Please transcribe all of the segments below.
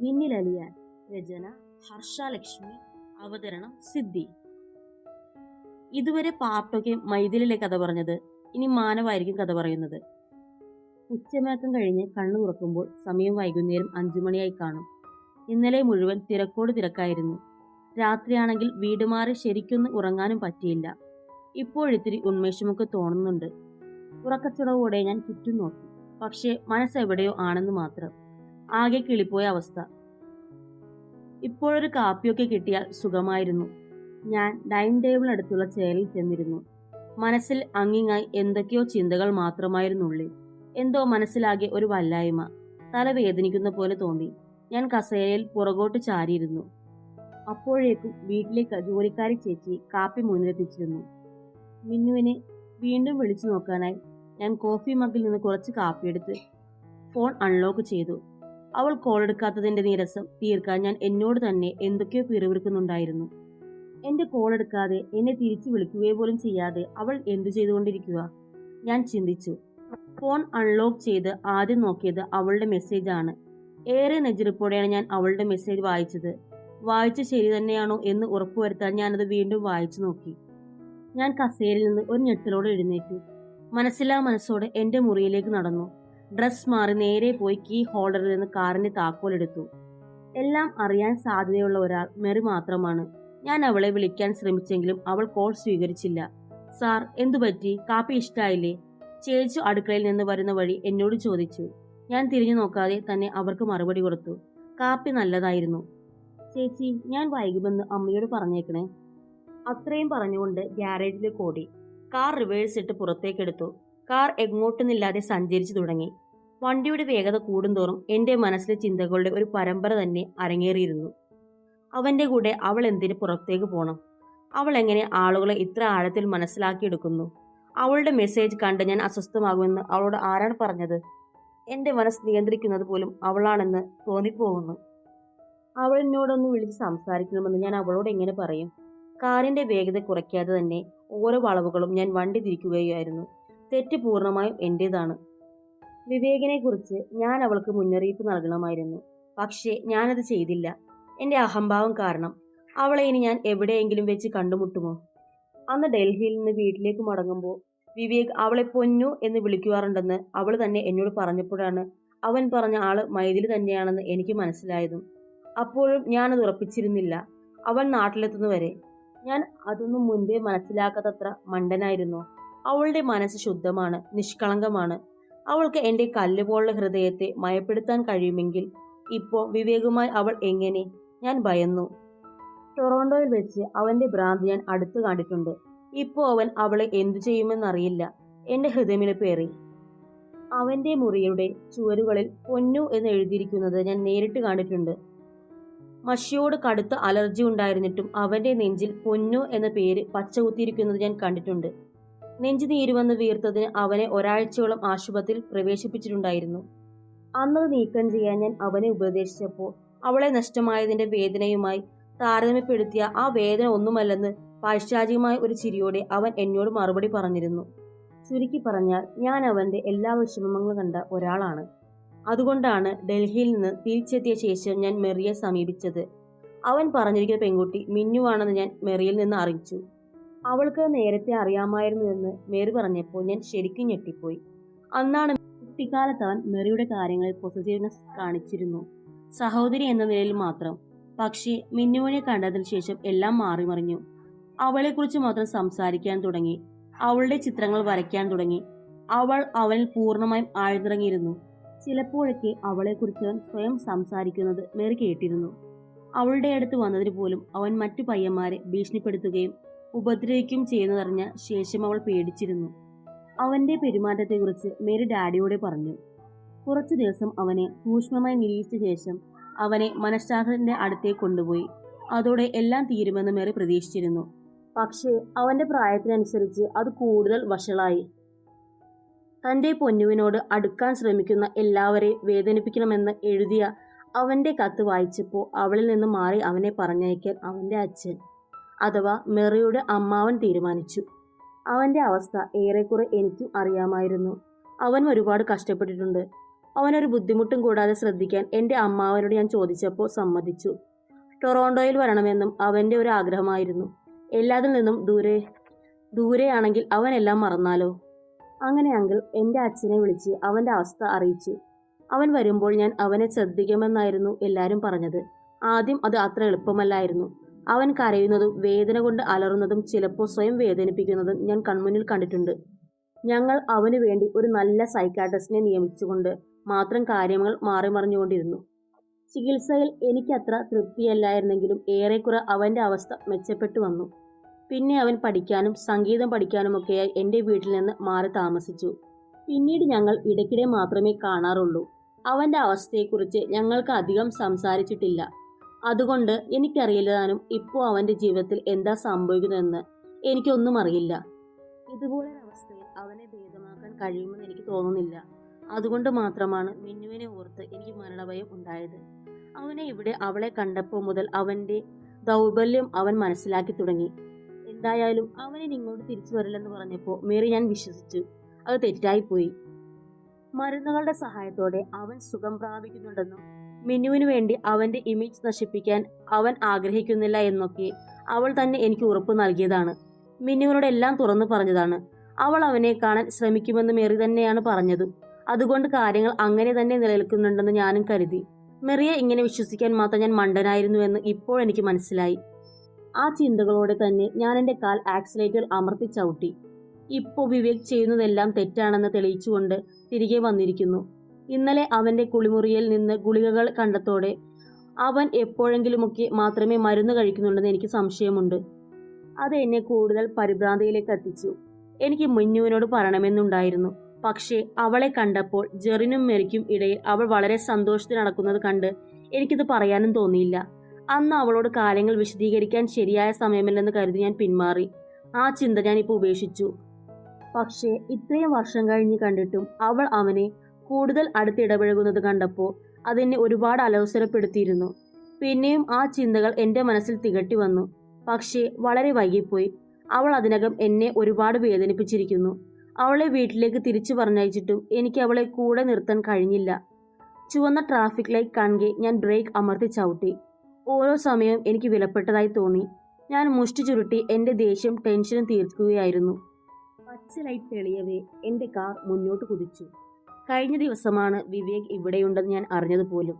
മിന്നിലലിയാൻ രചന ഹർഷാലക്ഷ്മി അവതരണം സിദ്ധി. ഇതുവരെ പാർട്ടൊക്കെ മൈഥിലിലെ കഥ പറഞ്ഞത് ഇനി മാനവായിരിക്കും കഥ പറയുന്നത്. ഉച്ചമയക്കം കഴിഞ്ഞ് കണ്ണു തുറക്കുമ്പോൾ സമയം വൈകുന്നേരം അഞ്ചു മണിയായി കാണും. ഇന്നലെ മുഴുവൻ തിരക്കോട് തിരക്കായിരുന്നു. രാത്രിയാണെങ്കിൽ വീട് മാറി ശരിക്കൊന്ന് ഉറങ്ങാനും പറ്റിയില്ല. ഇപ്പോഴിത്തിരി ഉന്മേഷമൊക്കെ തോന്നുന്നുണ്ട്. ഉറക്കച്ചുടവോടെ ഞാൻ ചുറ്റും നോക്കി. പക്ഷേ മനസ്സെവിടെയോ ആണെന്ന് മാത്രം. ആകെ കിളിപ്പോയ അവസ്ഥ. ഇപ്പോഴൊരു കാപ്പിയൊക്കെ കിട്ടിയാൽ സുഖമായിരുന്നു. ഞാൻ ഡൈനിങ് ടേബിളിനടുത്തുള്ള ചെയറിൽ ചെന്നിരുന്നു. മനസ്സിൽ അങ്ങിങ്ങായി എന്തൊക്കെയോ ചിന്തകൾ മാത്രമായിരുന്നുള്ളിൽ എന്തോ മനസ്സിലാകെ ഒരു വല്ലായ്മ. തല വേദനിക്കുന്ന പോലെ തോന്നി. ഞാൻ കസേരയിൽ പുറകോട്ട് ചാരിയിരുന്നു. അപ്പോഴേക്കും വീട്ടിലേക്ക് ജോലിക്കാരി ചേച്ചി കാപ്പി മുന്നിലെത്തിച്ചിരുന്നു. മിന്നുവിനെ വീണ്ടും വിളിച്ചു നോക്കാനായി ഞാൻ കോഫി മഗ്ഗിൽ നിന്ന് കുറച്ച് കാപ്പിയെടുത്ത് ഫോൺ അൺലോക്ക് ചെയ്തു. അവൾ കോൾ എടുക്കാത്തതിന്റെ നീരസം തീർക്കാൻ ഞാൻ എന്നോട് തന്നെ എന്തൊക്കെയോ പിറുവിറുക്കുന്നുണ്ടായിരുന്നു എന്റെ കോൾ എടുക്കാതെ എന്നെ തിരിച്ചു വിളിക്കുകയോ പോലും ചെയ്യാതെ അവൾ എന്തു ചെയ്തുകൊണ്ടിരിക്കുക? ഞാൻ ചിന്തിച്ചു. ഫോൺ അൺലോക്ക് ചെയ്ത് ആദ്യം നോക്കിയത് അവളുടെ മെസ്സേജ് ആണ്. ഏറെ നെഞ്ചിരിപ്പോടെയാണ് ഞാൻ അവളുടെ മെസ്സേജ് വായിച്ചത്. വായിച്ച ശരി തന്നെയാണോ എന്ന് ഉറപ്പുവരുത്താൻ ഞാനത് വീണ്ടും വായിച്ചു നോക്കി. ഞാൻ കസേരയിൽ നിന്ന് ഒരു ഞെട്ടലോടെ എഴുന്നേറ്റു. മനസ്സിലാ മനസ്സോടെ എന്റെ മുറിയിലേക്ക് നടന്നു. ഡ്രസ് മാറി നേരെ പോയി കീ ഹോൾഡറിൽ നിന്ന് കാറിന്റെ താക്കോലെടുത്തു എല്ലാം അറിയാൻ സാധ്യതയുള്ള ഒരാൾ മെറി മാത്രമാണ്. ഞാൻ അവളെ വിളിക്കാൻ ശ്രമിച്ചെങ്കിലും അവൾ കോൾ സ്വീകരിച്ചില്ല. സാർ എന്തുപറ്റി കാപ്പി ഇഷ്ടായില്ലേ? ചേച്ചു അടുക്കളയിൽ നിന്ന് വരുന്ന വഴി എന്നോട് ചോദിച്ചു. ഞാൻ തിരിഞ്ഞു നോക്കാതെ തന്നെ അവർക്ക് മറുപടി കൊടുത്തു. കാപ്പി നല്ലതായിരുന്നു. ചേച്ചി ഞാൻ വൈകുമെന്ന് അമ്മയോട് പറഞ്ഞേക്കണേ. അത്രയും പറഞ്ഞുകൊണ്ട് ഗ്യാരേജിലേക്ക് ഓടി. കാർ റിവേഴ്സ് ഇട്ട് പുറത്തേക്കെടുത്തു കാർ എങ്ങോട്ടുന്നില്ലാതെ സഞ്ചരിച്ചു തുടങ്ങി. വണ്ടിയുടെ വേഗത കൂടുന്തോറും എന്റെ മനസ്സിലെ ചിന്തകളുടെ ഒരു പരമ്പര തന്നെ അരങ്ങേറിയിരുന്നു. അവന്റെ കൂടെ അവൾ എന്തിന് പുറത്തേക്ക് പോണം? അവൾ എങ്ങനെ ആളുകളെ ഇത്ര ആഴത്തിൽ മനസ്സിലാക്കിയെടുക്കുന്നു? അവളുടെ മെസ്സേജ് കണ്ട് ഞാൻ അസ്വസ്ഥമാകുമെന്ന് അവളോട് ആരാണ് പറഞ്ഞത്? എന്റെ മനസ്സ് നിയന്ത്രിക്കുന്നത് പോലും അവളാണെന്ന് തോന്നിപ്പോകുന്നു. അവൾ എന്നോടൊന്ന് വിളിച്ച് സംസാരിക്കണമെന്ന് ഞാൻ അവളോട് എങ്ങനെ പറയും? കാറിന്റെ വേഗത കുറയ്ക്കാതെ തന്നെ ഓരോ വളവുകളും ഞാൻ വണ്ടി തിരിക്കുകയായിരുന്നു. തെറ്റ് പൂർണമായും എന്റേതാണ് വിവേകിനെ കുറിച്ച് ഞാൻ അവൾക്ക് മുന്നറിയിപ്പ് നൽകണമായിരുന്നു. പക്ഷേ ഞാനത് ചെയ്തില്ല. എന്റെ അഹംഭാവം കാരണം. അവളെ ഇനി ഞാൻ എവിടെയെങ്കിലും വെച്ച് കണ്ടുമുട്ടുമോ? അന്ന് ഡൽഹിയിൽ നിന്ന് വീട്ടിലേക്ക് മടങ്ങുമ്പോൾ വിവേക് അവളെ പൊന്നു എന്ന് വിളിക്കുവാറുണ്ടെന്ന് അവൾ തന്നെ എന്നോട് പറഞ്ഞപ്പോഴാണ് അവൻ പറഞ്ഞ ആൾ മൈതിൽ തന്നെയാണെന്ന് എനിക്ക് മനസ്സിലായതും. അപ്പോഴും ഞാനത് ഉറപ്പിച്ചിരുന്നില്ല. അവൻ നാട്ടിലെത്തുന്നവരെ. ഞാൻ അതൊന്നും മുൻപേ മനസ്സിലാക്കാത്തത്ര മണ്ടനായിരുന്നു? അവളുടെ മനസ്സ് ശുദ്ധമാണ് നിഷ്കളങ്കമാണ്. അവൾക്ക് എന്റെ കല്ലുപോലുള്ള ഹൃദയത്തെ മയപ്പെടുത്താൻ കഴിയുമെങ്കിൽ ഇപ്പോൾ വിവേകുമായി അവൾ എങ്ങനെ? ഞാൻ ഭയന്നു. ടൊറോണ്ടോയിൽ വെച്ച് അവന്റെ ഭ്രാന്ത് ഞാൻ അടുത്ത് കണ്ടിട്ടുണ്ട്. ഇപ്പോൾ അവൻ അവളെ എന്തു ചെയ്യുമെന്നറിയില്ല. എന്റെ ഹൃദയമിലപ്പേറി അവന്റെ മുറിയുടെ ചുവരുകളിൽ പൊന്നു എന്ന് എഴുതിയിരിക്കുന്നത് ഞാൻ നേരിട്ട് കണ്ടിട്ടുണ്ട്. മഷിയോട് കടുത്ത അലർജി ഉണ്ടായിരുന്നിട്ടും അവന്റെ നെഞ്ചിൽ പൊന്നു എന്ന പേര് പച്ചകുത്തിയിരിക്കുന്നത് ഞാൻ കണ്ടിട്ടുണ്ട്. നെഞ്ചു നീരുവെന്ന് വീർത്തതിന് അവനെ ഒരാഴ്ചയോളം ആശുപത്രിയിൽ പ്രവേശിപ്പിച്ചിട്ടുണ്ടായിരുന്നു. അന്നത് നീക്കം ചെയ്യാൻ ഞാൻ അവനെ ഉപദേശിച്ചപ്പോൾ അവളെ നഷ്ടമായതിന്റെ വേദനയുമായി താരതമ്യപ്പെടുത്തിയ ആ വേദന ഒന്നുമല്ലെന്ന് പാശ്ചാചികമായ ഒരു ചിരിയോടെ അവൻ എന്നോട് മറുപടി പറഞ്ഞിരുന്നു. ചുരുക്കി പറഞ്ഞാൽ ഞാൻ അവന്റെ എല്ലാ വിഷമങ്ങളും കണ്ട ഒരാളാണ്. അതുകൊണ്ടാണ് ഡൽഹിയിൽ നിന്ന് തിരിച്ചെത്തിയ ശേഷം ഞാൻ മെറിയെ സമീപിച്ചത്. അവൻ പറഞ്ഞിരിക്കുന്ന പെൺകുട്ടി മിന്നുവാണെന്ന് ഞാൻ മെറിയിൽ നിന്ന് അറിയിച്ചു. അവൾക്ക് നേരത്തെ അറിയാമായിരുന്നു എന്ന് മേറി പറഞ്ഞപ്പോൾ ഞാൻ ശരിക്കും ഞെട്ടിപ്പോയി. അന്നാണ് കുട്ടിക്കാലത്ത് അവൻ മെറിയുടെ കാര്യങ്ങളിൽ പൊസിറ്റീവ്നെസ് കാണിച്ചിരുന്നു. സഹോദരി എന്ന നിലയിൽ മാത്രം. പക്ഷേ മിന്നുവിനെ കണ്ടതിന് ശേഷം എല്ലാം മാറിമറിഞ്ഞു അവളെക്കുറിച്ച് മാത്രം സംസാരിക്കാൻ തുടങ്ങി. അവളുടെ ചിത്രങ്ങൾ വരയ്ക്കാൻ തുടങ്ങി. അവൾ അവനിൽ പൂർണമായും ആഴ്ന്നിറങ്ങിയിരുന്നു. ചിലപ്പോഴൊക്കെ അവളെക്കുറിച്ച് അവൻ സ്വയം സംസാരിക്കുന്നത് മേറി കേട്ടിരുന്നു. അവളുടെ അടുത്ത് വന്നതിന് പോലും അവൻ മറ്റു പയ്യന്മാരെ ഭീഷണിപ്പെടുത്തുകയും ഉപദ്രവിക്കുകയും ചെയ്യുന്നതറിഞ്ഞ ശേഷം അവൾ പേടിച്ചിരുന്നു. അവന്റെ പെരുമാറ്റത്തെക്കുറിച്ച് മേരി ഡാഡിയോട് പറഞ്ഞു. കുറച്ചു ദിവസം അവനെ സൂക്ഷ്മമായി നിരീക്ഷിച്ച ശേഷം അവനെ മനഃശാസ്ത്രത്തിന്റെ അടുത്തേക്ക് കൊണ്ടുപോയി. അതോടെ എല്ലാം തീരുമെന്ന് മേറി പ്രതീക്ഷിച്ചിരുന്നു. പക്ഷേ അവന്റെ പ്രായത്തിനനുസരിച്ച് അത് കൂടുതൽ വഷളായി. തന്റെ പൊന്നുവിനോട് അടുക്കാൻ ശ്രമിക്കുന്ന എല്ലാവരെയും വേദനിപ്പിക്കണമെന്ന് എഴുതിയ അവന്റെ കത്ത് വായിച്ചപ്പോൾ അവളിൽ നിന്ന് മാറി അവനെ പറഞ്ഞയക്കാൻ അവന്റെ അച്ഛൻ. അഥവാ മെറിയുടെ അമ്മാവൻ തീരുമാനിച്ചു. അവന്റെ അവസ്ഥ ഏറെക്കുറെ എനിക്കും അറിയാമായിരുന്നു. അവൻ ഒരുപാട് കഷ്ടപ്പെട്ടിട്ടുണ്ട്. അവനൊരു ബുദ്ധിമുട്ടും കൂടാതെ ശ്രദ്ധിക്കാൻ എന്റെ അമ്മാവനോട് ഞാൻ ചോദിച്ചപ്പോൾ സമ്മതിച്ചു. ടൊറോണ്ടോയിൽ വരണമെന്നും അവന്റെ ഒരു ആഗ്രഹമായിരുന്നു. എല്ലാതിൽ നിന്നും ദൂരെ ദൂരെയാണെങ്കിൽ അവനെല്ലാം മറന്നാലോ? അങ്ങനെയെങ്കിൽ എന്റെ അച്ഛനെ വിളിച്ച് അവന്റെ അവസ്ഥ അറിയിച്ചു. അവൻ വരുമ്പോൾ ഞാൻ അവനെ ശ്രദ്ധിക്കുമെന്നായിരുന്നു എല്ലാവരും പറഞ്ഞത്. ആദ്യം അത് അത്ര എളുപ്പമല്ലായിരുന്നു. അവൻ കരയുന്നതും വേദന കൊണ്ട് അലറുന്നതും ചിലപ്പോൾ സ്വയം വേദനിപ്പിക്കുന്നതും ഞാൻ കൺമുന്നിൽ കണ്ടിട്ടുണ്ട്. ഞങ്ങൾ അവന് വേണ്ടി ഒരു നല്ല സൈക്കാട്രിസ്റ്റിനെ നിയമിച്ചുകൊണ്ട് മാത്രം കാര്യങ്ങൾ മാറി മറിഞ്ഞുകൊണ്ടിരുന്നു ചികിത്സയിൽ എനിക്കത്ര തൃപ്തിയല്ലായിരുന്നെങ്കിലും ഏറെക്കുറെ അവന്റെ അവസ്ഥ മെച്ചപ്പെട്ടു വന്നു. പിന്നെ അവൻ പഠിക്കാനും സംഗീതം പഠിക്കാനുമൊക്കെയായി എന്റെ വീട്ടിൽ നിന്ന് മാറി താമസിച്ചു. പിന്നീട് ഞങ്ങൾ ഇടയ്ക്കിടെ മാത്രമേ കാണാറുള്ളൂ. അവന്റെ അവസ്ഥയെക്കുറിച്ച് ഞങ്ങൾക്ക് അധികം സംസാരിച്ചിട്ടില്ല. അതുകൊണ്ട് എനിക്കറിയില്ലാനും ഇപ്പോൾ അവന്റെ ജീവിതത്തിൽ എന്താ സംഭവിക്കുന്നതെന്ന് എനിക്കൊന്നും അറിയില്ല. ഇതുപോലെ അവസ്ഥയിൽ അവനെ ഭേദമാക്കാൻ കഴിയുമെന്ന് എനിക്ക് തോന്നുന്നില്ല. അതുകൊണ്ട് മാത്രമാണ് മിന്നുവിനെ ഓർത്ത് എനിക്ക് മരണഭയം ഉണ്ടായത്. അവനെ ഇവിടെ അവളെ കണ്ടപ്പോൾ മുതൽ അവന്റെ ദൗർബല്യം അവൻ മനസ്സിലാക്കി തുടങ്ങി. എന്തായാലും അവനെ ഇങ്ങോട്ട് തിരിച്ചു വരില്ലെന്ന് പറഞ്ഞപ്പോൾ മേറി ഞാൻ വിശ്വസിച്ചു. അത് തെറ്റായിപ്പോയി. മരുന്നുകളുടെ സഹായത്തോടെ അവൻ സുഖം പ്രാപിക്കുന്നുണ്ടെന്നും മിന്നുവിനു വേണ്ടി അവന്റെ ഇമേജ് നശിപ്പിക്കാൻ അവൻ ആഗ്രഹിക്കുന്നില്ല എന്നൊക്കെ അവൾ തന്നെ എനിക്ക് ഉറപ്പ് നൽകിയതാണ്. മിന്നുവിനോട് എല്ലാം തുറന്നു പറഞ്ഞതാണ്. അവൾ അവനെ കാണാൻ ശ്രമിക്കുമെന്ന് മെറി തന്നെയാണ് പറഞ്ഞതും. അതുകൊണ്ട് കാര്യങ്ങൾ അങ്ങനെ തന്നെ നിലനിൽക്കുന്നുണ്ടെന്ന് ഞാനും കരുതി. മെറിയെ ഇങ്ങനെ വിശ്വസിക്കാൻ മാത്രം ഞാൻ മണ്ടനായിരുന്നുവെന്ന് ഇപ്പോൾ എനിക്ക് മനസ്സിലായി. ആ ചിന്തകളോടെ തന്നെ ഞാൻ എന്റെ കാൽ ആക്സിലേറ്റർ അമർത്തി ചവിട്ടി. ഇപ്പോൾ വിവേക് ചെയ്യുന്നതെല്ലാം തെറ്റാണെന്ന് തെളിയിച്ചുകൊണ്ട് തിരികെ വന്നിരിക്കുന്നു. ഇന്നലെ അവന്റെ കുളിമുറിയിൽ നിന്ന് ഗുളികകൾ കണ്ടതോടെ അവൻ എപ്പോഴെങ്കിലുമൊക്കെ മാത്രമേ മരുന്ന് കഴിക്കുന്നുണ്ടെന്ന് എനിക്ക് സംശയമുണ്ട്. അത് എന്നെ കൂടുതൽ പരിഭ്രാന്തിയിലേക്ക് എത്തിച്ചു. എനിക്ക് മിന്നുവിനോട് പറയണമെന്നുണ്ടായിരുന്നു. പക്ഷേ അവളെ കണ്ടപ്പോൾ ജെറിനും മെറിക്കും ഇടയിൽ അവൾ വളരെ സന്തോഷത്തിൽ നടക്കുന്നത് കണ്ട് എനിക്കിത് പറയാനും തോന്നിയില്ല. അന്ന് അവളോട് കാര്യങ്ങൾ വിശദീകരിക്കാൻ ശരിയായ സമയമല്ലെന്ന് കരുതി ഞാൻ പിന്മാറി. ആ ചിന്ത ഞാൻ ഇപ്പോൾ ഉപേക്ഷിച്ചു. പക്ഷേ ഇത്രയും വർഷം കഴിഞ്ഞ് കണ്ടിട്ടും അവൾ അവനെ കൂടുതൽ അടുത്തിടപഴകുന്നത് കണ്ടപ്പോൾ അതെന്നെ ഒരുപാട് അലോസരപ്പെടുത്തിയിരുന്നു. പിന്നെയും ആ ചിന്തകൾ എന്റെ മനസ്സിൽ തികട്ടി വന്നു. പക്ഷേ വളരെ വൈകിപ്പോയി. അവൾ അതിനകം എന്നെ ഒരുപാട് വേദനിപ്പിച്ചിരിക്കുന്നു. അവളെ വീട്ടിലേക്ക് തിരിച്ചു പറഞ്ഞയച്ചിട്ടും എനിക്ക് അവളെ കൂടെ നിർത്താൻ കഴിഞ്ഞില്ല. ചുവന്ന ട്രാഫിക് ലൈറ്റ് കാണുകെ ഞാൻ ബ്രേക്ക് അമർത്തി ചവിട്ടി. ഓരോ സമയവും എനിക്ക് വിലപ്പെട്ടതായി തോന്നി. ഞാൻ മുഷ്ടി ചുരുട്ടി എന്റെ ദേഷ്യം ടെൻഷനും തീർക്കുകയായിരുന്നു. പച്ച ലൈറ്റ് തെളിയവേ എന്റെ കാർ മുന്നോട്ട് കുതിച്ചു. കഴിഞ്ഞ ദിവസമാണ് വിവേക് ഇവിടെയുണ്ടെന്ന് ഞാൻ അറിഞ്ഞത് പോലും.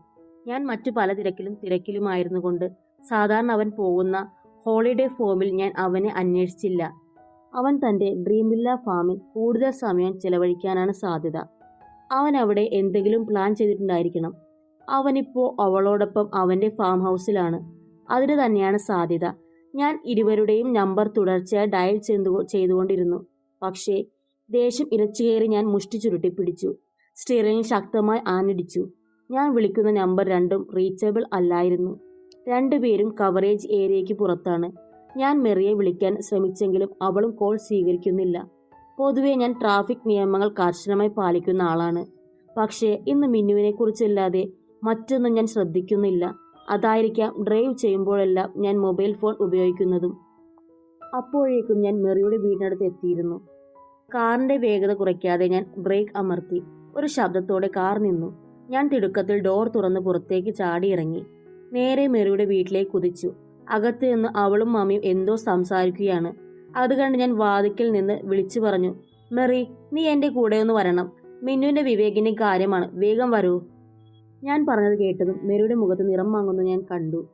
ഞാൻ മറ്റു പല തിരക്കിലും തിരക്കിലുമായിരുന്നു കൊണ്ട് സാധാരണ അവൻ പോകുന്ന ഹോളിഡേ ഫോമിൽ ഞാൻ അവനെ അന്വേഷിച്ചില്ല. അവൻ തന്റെ ഡ്രീമില്ല ഫാമിൽ കൂടുതൽ സമയം ചെലവഴിക്കാനാണ് സാധ്യത. അവൻ അവിടെ എന്തെങ്കിലും പ്ലാൻ ചെയ്തിട്ടുണ്ടായിരിക്കണം. അവനിപ്പോൾ അവളോടൊപ്പം അവന്റെ ഫാം ഹൗസിലാണ്. അതിന് തന്നെയാണ് സാധ്യത. ഞാൻ ഇരുവരുടെയും നമ്പർ തുടർച്ചയായി ഡയൽ ചെയ്തു ചെയ്തുകൊണ്ടിരുന്നു. പക്ഷേ ദേഷ്യം ഇരച്ചുകയറി ഞാൻ മുഷ്ടി ചുരുട്ടി പിടിച്ചു. സ്റ്റിയറിംഗ് ശക്തമായി ആഞ്ഞടിച്ചു. ഞാൻ വിളിക്കുന്ന നമ്പർ രണ്ടും റീച്ചബിൾ അല്ലായിരുന്നു. രണ്ടുപേരും കവറേജ് ഏരിയയ്ക്ക് പുറത്താണ്. ഞാൻ മെറിയെ വിളിക്കാൻ ശ്രമിച്ചെങ്കിലും അവളും കോൾ സ്വീകരിക്കുന്നില്ല. പൊതുവേ ഞാൻ ട്രാഫിക് നിയമങ്ങൾ കർശനമായി പാലിക്കുന്ന ആളാണ്. പക്ഷേ ഇന്ന് മിന്നുവിനെ മിന്നുവിനെക്കുറിച്ചല്ലാതെ മറ്റൊന്നും ഞാൻ ശ്രദ്ധിക്കുന്നില്ല. അതായിരിക്കാം ഡ്രൈവ് ചെയ്യുമ്പോഴെല്ലാം ഞാൻ മൊബൈൽ ഫോൺ ഉപയോഗിക്കുന്നതും. അപ്പോഴേക്കും ഞാൻ മെറിയുടെ വീടിനടുത്ത് എത്തിയിരുന്നു. കാറിന്റെ വേഗത കുറയ്ക്കാതെ ഞാൻ ബ്രേക്ക് അമർത്തി. ഒരു ശബ്ദത്തോടെ കാർ നിന്നു. ഞാൻ തിടുക്കത്തിൽ ഡോർ തുറന്ന് പുറത്തേക്ക് ചാടിയിറങ്ങി. നേരെ മെറിയുടെ വീട്ടിലേക്ക് കുതിച്ചു. അകത്ത് നിന്ന് അവളും മമ്മിയും എന്തോ സംസാരിക്കുകയാണ്. അത് കണ്ട് ഞാൻ വാതിക്കൽ നിന്ന് വിളിച്ചു പറഞ്ഞു മെറി നീ എന്റെ കൂടെ ഒന്ന് വരണം. മിന്നുവിന്റെ വിവേകിന്റെ കാര്യമാണ്. വേഗം വരൂ. ഞാൻ പറഞ്ഞത് കേട്ടതും മെറിയുടെ മുഖത്ത് നിറം വാങ്ങുന്നു ഞാൻ കണ്ടു.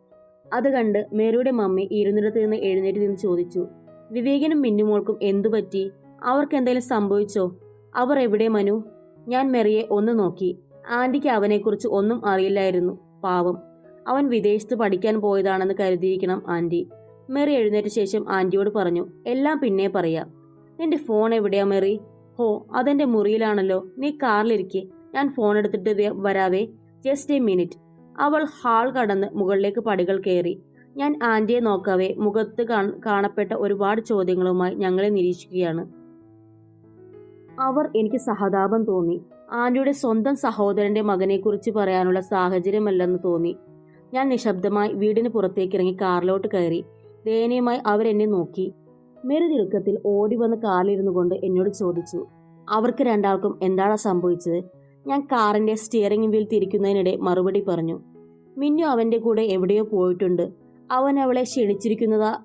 അത് കണ്ട് മെറിയുടെ മമ്മി ഇരുന്നിടത്ത് നിന്ന് എഴുന്നേറ്റ് നിന്ന് ചോദിച്ചു വിവേകിനും മിന്നുമോൾക്കും എന്തു പറ്റി? അവർക്ക് എന്തെങ്കിലും സംഭവിച്ചോ? അവർ എവിടെ മനു? ഞാൻ മെറിയെ ഒന്ന് നോക്കി. ആന്റിക്ക് അവനെക്കുറിച്ച് ഒന്നും അറിയില്ലായിരുന്നു. പാവം. അവൻ വിദേശത്ത് പഠിക്കാൻ പോയതാണെന്ന് കരുതിയിരിക്കണം ആന്റി. മെറി എഴുന്നേറ്റ ശേഷം ആന്റിയോട് പറഞ്ഞു എല്ലാം പിന്നെ പറയാം. നിന്റെ ഫോൺ എവിടെയാ മെറി? ഹോ അതെന്റെ മുറിയിലാണല്ലോ. നീ കാറിലിരിക്കെ. ഞാൻ ഫോൺ എടുത്തിട്ട് വരാവേ. Just a minute. അവൾ ഹാൾ കടന്ന് മുകളിലേക്ക് പടികൾ കയറി. ഞാൻ ആന്റിയെ നോക്കാവേ. മുഖത്ത് കാണപ്പെട്ട ഒരുപാട് ചോദ്യങ്ങളുമായി ഞങ്ങളെ നിരീക്ഷിക്കുകയാണ്. അവർ എനിക്ക് സഹതാപം തോന്നി. ആന്റിയുടെ സ്വന്തം സഹോദരന്റെ മകനെക്കുറിച്ച് പറയാനുള്ള സാഹചര്യമല്ലെന്ന് തോന്നി. ഞാൻ നിശബ്ദമായി വീടിന് പുറത്തേക്ക് ഇറങ്ങി കാറിലോട്ട് കയറി. ദയനീയമായി അവരെന്നെ നോക്കി. മെറി തിടുക്കത്തിൽ ഓടി വന്ന് കാറിലിരുന്നു കൊണ്ട് എന്നോട് ചോദിച്ചു അവർക്ക് രണ്ടാൾക്കും എന്താണ് സംഭവിച്ചത്? ഞാൻ കാറിന്റെ സ്റ്റിയറിംഗ് വീൽ തിരിക്കുന്നതിനിടെ മറുപടി പറഞ്ഞു മിന്നു അവന്റെ കൂടെ എവിടെയോ പോയിട്ടുണ്ട്. അവൻ അവളെ ക്ഷണിച്ചിരിക്കുന്നതാ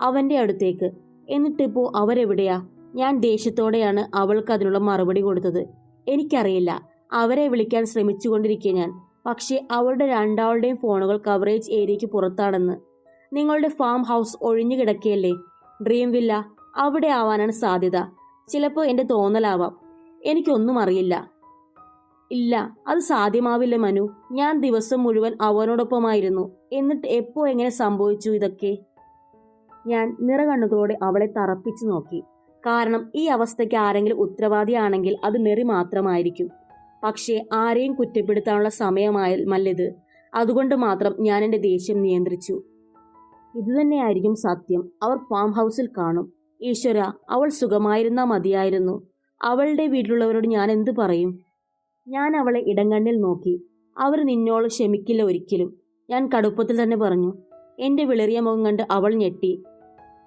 അവന്റെ അടുത്തേക്ക്. എന്നിട്ടിപ്പോ അവരെവിടെയാ? ഞാൻ ദേഷ്യത്തോടെയാണ് അവൾക്ക് അതിനുള്ള മറുപടി കൊടുത്തത്. എനിക്കറിയില്ല അവരെ വിളിക്കാൻ ശ്രമിച്ചുകൊണ്ടിരിക്കുക ഞാൻ. പക്ഷേ അവരുടെ രണ്ടാളുടെയും ഫോണുകൾ കവറേജ് ഏരിയയ്ക്ക് പുറത്താണെന്ന്. നിങ്ങളുടെ ഫാം ഹൗസ് ഒഴിഞ്ഞു കിടക്കുകയല്ലേ ഡ്രീം വില്ല അവിടെ ആവാനാണ് സാധ്യത. ചിലപ്പോൾ എന്റെ തോന്നലാവാം. എനിക്കൊന്നും അറിയില്ല. ഇല്ല അത് സാധ്യമാവില്ല മനു. ഞാൻ ദിവസം മുഴുവൻ അവനോടൊപ്പമായിരുന്നു. എന്നിട്ട് എപ്പോ എങ്ങനെ സംഭവിച്ചു ഇതൊക്കെ? ഞാൻ നിറകണ്ണുകളോടെ അവളെ തറപ്പിച്ചു നോക്കി. കാരണം ഈ അവസ്ഥയ്ക്ക് ആരെങ്കിലും ഉത്തരവാദിയാണെങ്കിൽ അത് മെറി മാത്രമായിരിക്കും. പക്ഷേ ആരെയും കുറ്റപ്പെടുത്താനുള്ള സമയമായല്ലത് അതുകൊണ്ട് മാത്രം ഞാൻ എന്റെ ദേഷ്യം നിയന്ത്രിച്ചു. ഇതുതന്നെയായിരിക്കും സത്യം. അവർ ഫാം ഹൗസിൽ കാണും. ഈശ്വര അവൾ സുഖമായിരുന്ന മതിയായിരുന്നു. അവളുടെ വീട്ടിലുള്ളവരോട് ഞാൻ എന്തു പറയും? ഞാൻ അവളെ ഇടങ്കണ്ണിൽ നോക്കി. അവർ നിന്നോട് ക്ഷമിക്കില്ല ഒരിക്കലും. ഞാൻ കടുപ്പത്തിൽ തന്നെ പറഞ്ഞു. എന്റെ വിളറിയ മുഖം കണ്ട് അവൾ ഞെട്ടി.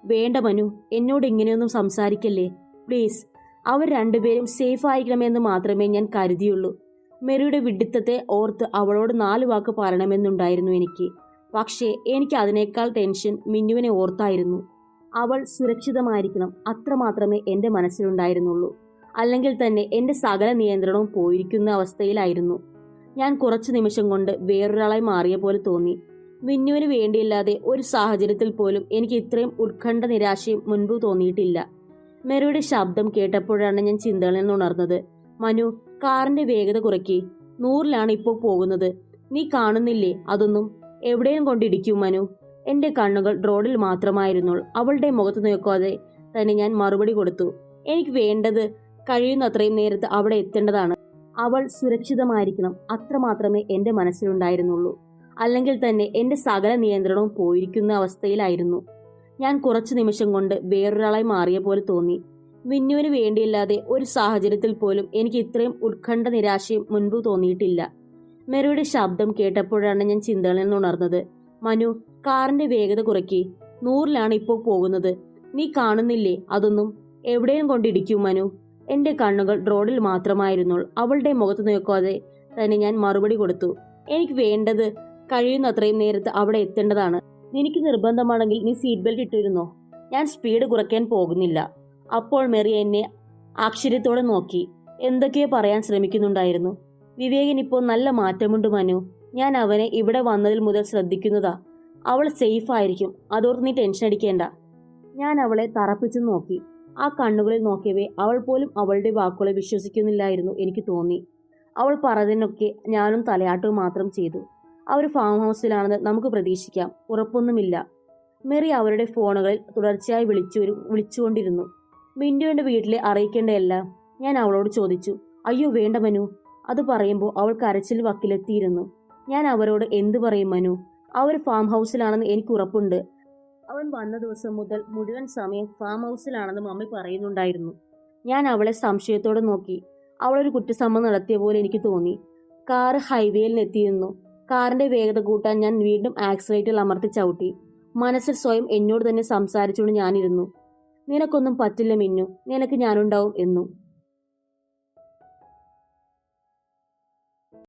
വേണ്ട മനു എന്നോട് ഇങ്ങനെയൊന്നും സംസാരിക്കല്ലേ? പ്ലീസ് അവർ രണ്ടുപേരും സേഫ് ആയിരിക്കണമെന്ന് മാത്രമേ ഞാൻ കരുതിയുള്ളൂ. മെറിയുടെ വിഡിത്തത്തെ ഓർത്ത് അവളോട് നാല് വാക്ക് പറയണമെന്നുണ്ടായിരുന്നു എനിക്ക്. പക്ഷേ എനിക്ക് അതിനേക്കാൾ ടെൻഷൻ മിന്നുവിനെ ഓർത്തായിരുന്നു. അവൾ സുരക്ഷിതമായിരിക്കണം അത്രമാത്രമേ എന്റെ മനസ്സിലുണ്ടായിരുന്നുള്ളൂ. അല്ലെങ്കിൽ തന്നെ എന്റെ സകല നിയന്ത്രണവും പോയിരിക്കുന്ന അവസ്ഥയിലായിരുന്നു. ഞാൻ കുറച്ച് നിമിഷം കൊണ്ട് വേറൊരാളായി മാറിയ പോലെ തോന്നി. മിന്നുവിന് വേണ്ടിയില്ലാതെ ഒരു സാഹചര്യത്തിൽ പോലും എനിക്ക് ഇത്രയും ഉത്കണ്ഠ നിരാശയും മുൻപ് തോന്നിയിട്ടില്ല. മെറിയുടെ ശബ്ദം കേട്ടപ്പോഴാണ് ഞാൻ ചിന്തകളിൽ നിന്ന് ഉണർന്നത്. മനു കാറിന്റെ വേഗത കുറയ്ക്കി. നൂറിലാണ് ഇപ്പോൾ പോകുന്നത്. നീ കാണുന്നില്ലേ? അതൊന്നും എവിടെയും കൊണ്ടിടിക്കും മനു. എന്റെ കണ്ണുകൾ റോഡിൽ മാത്രമായിരുന്നു അവളുടെ മുഖത്ത് നോക്കാതെ തന്നെ ഞാൻ മറുപടി കൊടുത്തു. എനിക്ക് വേണ്ടത് കഴിയുന്നത്രയും നേരത്ത് അവിടെ എത്തേണ്ടതാണ്. അവൾ സുരക്ഷിതമായിരിക്കണം. അത്രമാത്രമേ എന്റെ മനസ്സിലുണ്ടായിരുന്നുള്ളൂ. അല്ലെങ്കിൽ തന്നെ എന്റെ സകല നിയന്ത്രണവും പോയിരിക്കുന്ന അവസ്ഥയിലായിരുന്നു. ഞാൻ കുറച്ച് നിമിഷം കൊണ്ട് വേറൊരാളായി മാറിയ പോലെ തോന്നി. മിന്നുവിന് വേണ്ടിയില്ലാതെ ഒരു സാഹചര്യത്തിൽ പോലും എനിക്ക് ഇത്രയും ഉത്കണ്ഠ നിരാശയും മുൻപ് തോന്നിയിട്ടില്ല. മെറിയുടെ ശബ്ദം കേട്ടപ്പോഴാണ് ഞാൻ ചിന്തകളിൽ നിന്ന് ഉണർന്നത്. മനു കാറിന്റെ വേഗത കുറയ്ക്കി. നൂറിലാണ് ഇപ്പോൾ പോകുന്നത്. നീ കാണുന്നില്ലേ? അതൊന്നും എവിടെയും കൊണ്ടിടിക്കും മനു. എന്റെ കണ്ണുകൾ റോഡിൽ മാത്രമായിരുന്നു അവളുടെ മുഖത്ത് നോക്കാതെ തന്നെ ഞാൻ മറുപടി കൊടുത്തു. എനിക്ക് വേണ്ടത് കഴിയുന്നത്രയും നേരത്ത് അവിടെ എത്തേണ്ടതാണ്. നിനക്ക് നിർബന്ധമാണെങ്കിൽ നീ സീറ്റ് ബെൽറ്റ് ഇട്ടിരുന്നോ? ഞാൻ സ്പീഡ് കുറയ്ക്കാൻ പോകുന്നില്ല. അപ്പോൾ മെറി എന്നെ ആശ്ചര്യത്തോടെ നോക്കി. എന്തൊക്കെയോ പറയാൻ ശ്രമിക്കുന്നുണ്ടായിരുന്നു. വിവേകൻ ഇപ്പോൾ നല്ല മാറ്റമുണ്ട് മനു. ഞാൻ അവനെ ഇവിടെ വന്നതിൽ മുതൽ ശ്രദ്ധിക്കുന്നതാ. അവൾ സേഫ് ആയിരിക്കും. അതോർത്ത് നീ ടെൻഷൻ അടിക്കേണ്ട. ഞാൻ അവളെ തറപ്പിച്ചു നോക്കി. ആ കണ്ണുകളിൽ നോക്കിയവേ അവൾ പോലും അവളുടെ വാക്കുകളെ വിശ്വസിക്കുന്നില്ലായിരുന്നു എനിക്ക് തോന്നി. അവൾ പറഞ്ഞതിനൊക്കെ ഞാനും തലയാട്ടും മാത്രം ചെയ്തു. അവർ ഫാം ഹൗസിലാണെന്ന് നമുക്ക് പ്രതീക്ഷിക്കാം. ഉറപ്പൊന്നുമില്ല. മെറി അവരുടെ ഫോണുകളിൽ തുടർച്ചയായി വിളിച്ചു വിളിച്ചുകൊണ്ടിരുന്നു. മിൻഡുവിന്റെ വീട്ടിലെ അറിയിക്കേണ്ടതല്ല ഞാൻ അവളോട് ചോദിച്ചു. അയ്യോ വേണ്ട മനു. അത് പറയുമ്പോൾ അവൾ കരച്ചിൽ വക്കിലെത്തിയിരുന്നു. ഞാൻ അവരോട് എന്തു പറയും മനു? അവർ ഫാം ഹൗസിലാണെന്ന് എനിക്ക് ഉറപ്പുണ്ട്. അവൻ വന്ന ദിവസം മുതൽ മുഴുവൻ സമയം ഫാം ഹൗസിലാണെന്ന് മമ്മി പറയുന്നുണ്ടായിരുന്നു. ഞാൻ അവളെ സംശയത്തോടെ നോക്കി. അവളൊരു കുറ്റസമ്മതം നടത്തിയ പോലെ എനിക്ക് തോന്നി. കാറ് ഹൈവേയിൽ എത്തിയിരുന്നു. കാറിന്റെ വേഗത കൂട്ടാൻ ഞാൻ വീണ്ടും ആക്സിലേറ്റിൽ അമർത്തി ചവിട്ടി. മനസ്സിൽ സ്വയം എന്നോട് തന്നെ സംസാരിച്ചുകൊണ്ട് ഞാനിരുന്നു. നിനക്കൊന്നും പറ്റില്ല മിന്നു. നിനക്ക് ഞാനുണ്ടാവും എന്നും.